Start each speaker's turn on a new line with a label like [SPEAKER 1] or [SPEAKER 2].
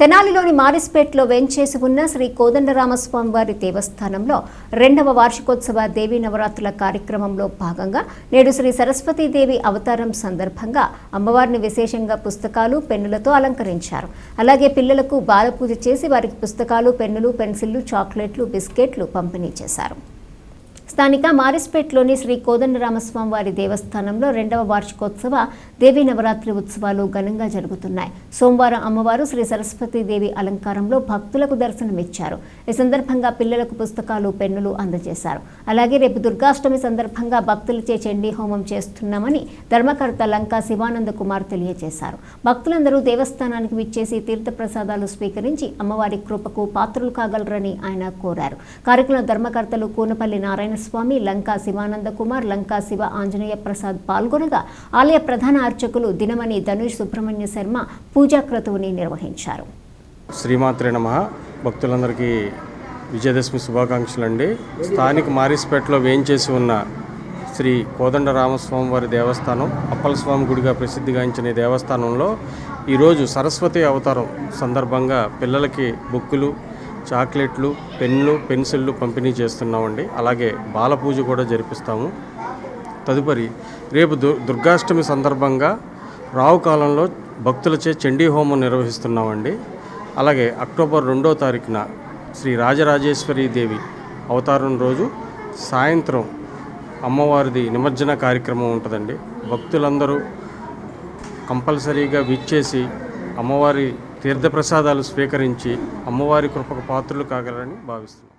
[SPEAKER 1] తెనాలిలోని మారిస్పేట్లో వెంచేసి ఉన్న శ్రీ కోదండరామస్వామి వారి దేవస్థానంలో రెండవ వార్షికోత్సవ దేవీ నవరాత్రుల కార్యక్రమంలో భాగంగా నేడు శ్రీ సరస్వతీదేవి అవతారం సందర్భంగా అమ్మవారిని విశేషంగా పుస్తకాలు పెన్నులతో అలంకరించారు. అలాగే పిల్లలకు బాలపూజ చేసి వారికి పుస్తకాలు పెన్నులు పెన్సిళ్ళు చాక్లెట్లు బిస్కెట్లు పంపిణీ చేశారు. స్థానిక మారిస్పేట్లోని శ్రీ కోదండరామస్వామి వారి దేవస్థానంలో రెండవ వార్షికోత్సవ దేవీ నవరాత్రి ఉత్సవాలు ఘనంగా జరుగుతున్నాయి. సోమవారం అమ్మవారు శ్రీ సరస్వతీదేవి అలంకారంలో భక్తులకు దర్శనమిచ్చారు. ఈ సందర్భంగా పిల్లలకు పుస్తకాలు పెన్నులు అందజేశారు. అలాగే రేపు దుర్గాష్టమి సందర్భంగా భక్తులచే చండీ హోమం చేస్తున్నామని ధర్మకర్త లంకా శివానంద కుమార్ తెలియజేశారు. భక్తులందరూ దేవస్థానానికి విచ్చేసి తీర్థప్రసాదాలు స్వీకరించి అమ్మవారి కృపకు పాత్రలు కాగలరని ఆయన కోరారు. కార్యక్రమ ధర్మకర్తలు కూనపల్లి నారాయణ స్వామి లంకా శివానంద కుమార్ లంకా శివ ఆంజనేయ ప్రసాద్ పాల్గొనగా ఆలయ ప్రధాన అర్చకులు దినమణి ధనుష్ సుబ్రహ్మణ్య శర్మ పూజా క్రతువుని నిర్వహించారు.
[SPEAKER 2] శ్రీమాత్రే నమ. భక్తులందరికీ విజయదశమి శుభాకాంక్షలు అండి స్థానిక మారిస్పేటలో వేయించేసి ఉన్న శ్రీ కోదండ రామస్వామి వారి దేవస్థానం అప్పలస్వామి గుడిగా ప్రసిద్ధిగాంచిన దేవస్థానంలో ఈరోజు సరస్వతి అవతారం సందర్భంగా పిల్లలకి బుక్కులు చాక్లెట్లు పెన్నులు పెన్సిళ్ళు పంపిణీ చేస్తున్నామండి. అలాగే బాలపూజ కూడా జరిపిస్తాము. తదుపరి రేపు దు దుర్గాష్టమి సందర్భంగా రావు కాలంలో భక్తులచే చండీ హోమం నిర్వహిస్తున్నామండి. అలాగే అక్టోబర్ రెండో తారీఖున శ్రీ రాజరాజేశ్వరి దేవి అవతారం రోజు సాయంత్రం అమ్మవారిది నిమజ్జన కార్యక్రమం ఉంటుందండి. భక్తులందరూ కంపల్సరీగా విచ్చేసి అమ్మవారి తీర్థప్రసాదాలు స్వీకరించి అమ్మవారి కృపకు పాత్రలు కాగలరని భావిస్తున్నాను